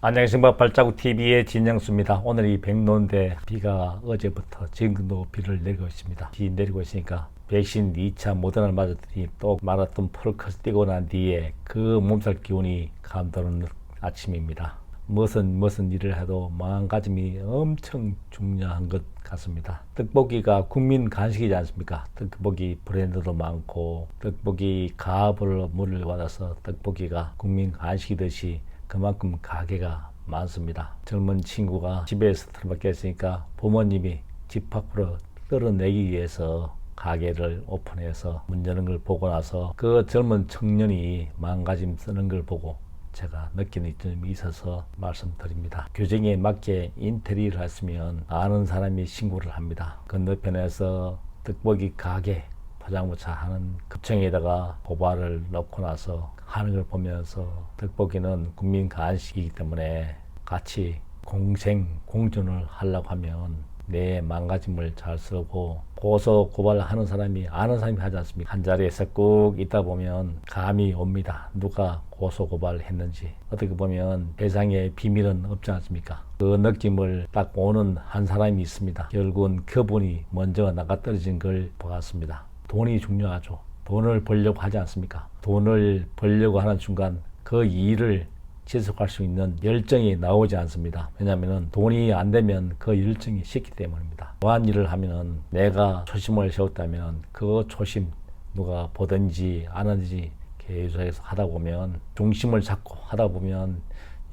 안녕하십니까 발자국 TV의 진영수입니다. 오늘 이 백론대 비가 어제부터 지금도 비를 내리고 있습니다. 비 내리고 있으니까 백신 2차 모더나를 맞았더니 또 마라톤 폴커스 뛰고 난 뒤에 그 몸살 기운이 감도는 아침입니다. 무슨 무슨 일을 해도 마음가짐이 엄청 중요한 것 같습니다. 떡볶이가 국민 간식이지 않습니까? 떡볶이 브랜드도 많고 떡볶이 가업을 물을 받아서 떡볶이가 국민 간식이듯이 그만큼 가게가 많습니다. 젊은 친구가 집에서 틀어박혀 있으니까 부모님이 집 밖으로 끌어내기 위해서 가게를 오픈해서 문 여는 걸 보고 나서 그 젊은 청년이 마음가짐 쓰는 걸 보고 제가 느끼는 점이 있어서 말씀드립니다. 규정에 맞게 인테리어를 했으면 아는 사람이 신고를 합니다. 건너편에서 떡볶이 가게 포장마차 하는 급청에다가 고발을 넣고 나서 하는 걸 보면서 떡볶이는 국민 간식이기 때문에 같이 공생 공존을 하려고 하면 내 망가짐을 잘 쓰고 고소 고발하는 사람이 아는 사람이 하지 않습니까? 한 자리에서 꾹 있다 보면 감이 옵니다. 누가 고소 고발했는지 어떻게 보면 세상에 비밀은 없지 않습니까? 그 느낌을 딱 오는 한 사람이 있습니다. 결국은 그분이 먼저 나가 떨어진 걸 보았습니다. 돈이 중요하죠. 돈을 벌려고 하지 않습니까? 돈을 벌려고 하는 순간 그 일을 지속할 수 있는 열정이 나오지 않습니다. 왜냐하면 돈이 안 되면 그 열정이 식기 때문입니다. 뭐한 일을 하면 내가 초심을 세웠다면 그 초심 누가 보든지 아는지 계속해서 하다 보면 중심을 잡고 하다 보면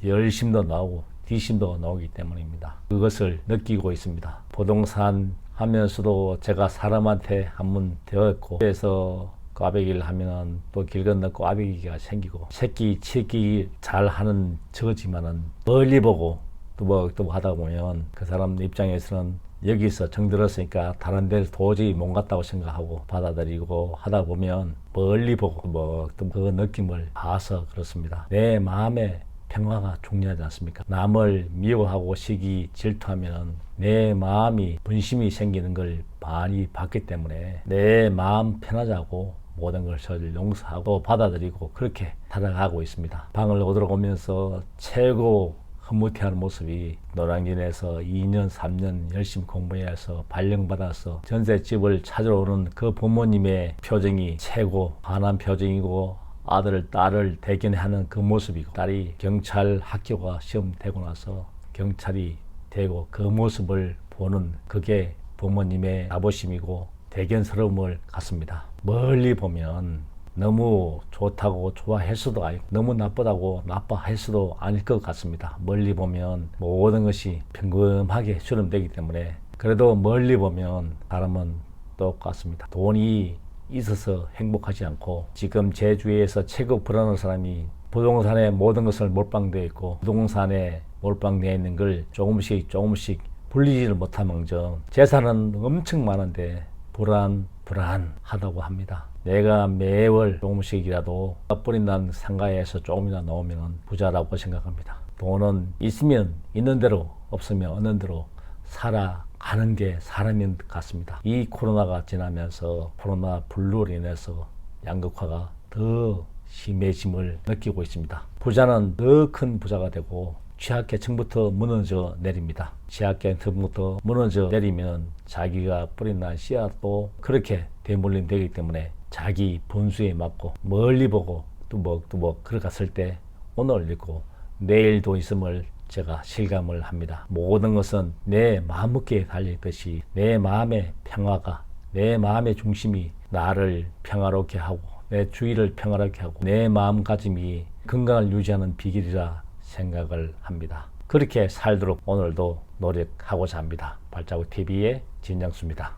열심도 나오고 뒤심도 나오기 때문입니다. 그것을 느끼고 있습니다. 부동산 하면서도 제가 사람한테 한번 되었고 그래서 꽈배기를 하면 또길 건너 꽈배기가 생기고 새끼 치기 잘 하는 저지만은 멀리 보고 또뭐또 하다 보면 그 사람 입장에서는 여기서 정들었으니까 다른 데를 도저히 못 갔다고 생각하고 받아들이고 하다 보면 멀리 보고 뭐또그 느낌을 봐서 그렇습니다. 내 마음에 평화가 중요하지 않습니까? 남을 미워하고 시기 질투하면 내 마음이 분심이 생기는 걸 많이 봤기 때문에 내 마음 편하자고 모든 것을 용서하고 받아들이고 그렇게 살아가고 있습니다. 방을 오들어오면서 최고 흐뭇해하는 모습이 노량진에서 2년, 3년 열심히 공부해서 발령받아서 전셋집을 찾으러 오는 그 부모님의 표정이 최고 환한 표정이고 아들, 딸을 대견하는 그 모습이고 딸이 경찰 학교가 시험 되고 나서 경찰이 되고 그 모습을 보는 그게 부모님의 자부심이고 대견스러움을 갖습니다. 멀리 보면 너무 좋다고 좋아했어도 아니고 너무 나쁘다고 나빠했어도 아닐 것 같습니다. 멀리 보면 모든 것이 평범하게 수렴되기 때문에 그래도 멀리 보면 사람은 똑같습니다. 돈이 있어서 행복하지 않고 지금 제 주위에서 최고 불안한 사람이 부동산에 모든 것을 몰빵되어 있고 부동산에 몰빵되어 있는 걸 조금씩 조금씩 불리지를 못한 망정 재산은 엄청 많은데 불안 불안하다고 합니다. 내가 매월 조금씩이라도 뿌린다는 상가에서 조금이나 넣으면 부자라고 생각합니다. 돈은 있으면 있는 대로 없으면 없는 대로 살아 가는 게 사람인 것 같습니다. 이 코로나가 지나면서 코로나 블루로 인해서 양극화가 더 심해짐을 느끼고 있습니다. 부자는 더 큰 부자가 되고 취약계층부터 무너져 내립니다. 취약계층부터 무너져 내리면 자기가 뿌린 난 씨앗도 그렇게 대물림 되기 때문에 자기 분수에 맞고 멀리 보고 또뭐또뭐 걸어갔을 때 오늘 있고 내일도 있음을 제가 실감을 합니다. 모든 것은 내 마음먹기에 달려있듯이 내 마음의 평화가 내 마음의 중심이 나를 평화롭게 하고 내 주위를 평화롭게 하고 내 마음가짐이 건강을 유지하는 비결이라 생각을 합니다. 그렇게 살도록 오늘도 노력하고자 합니다. 발자국 TV의 진정수입니다.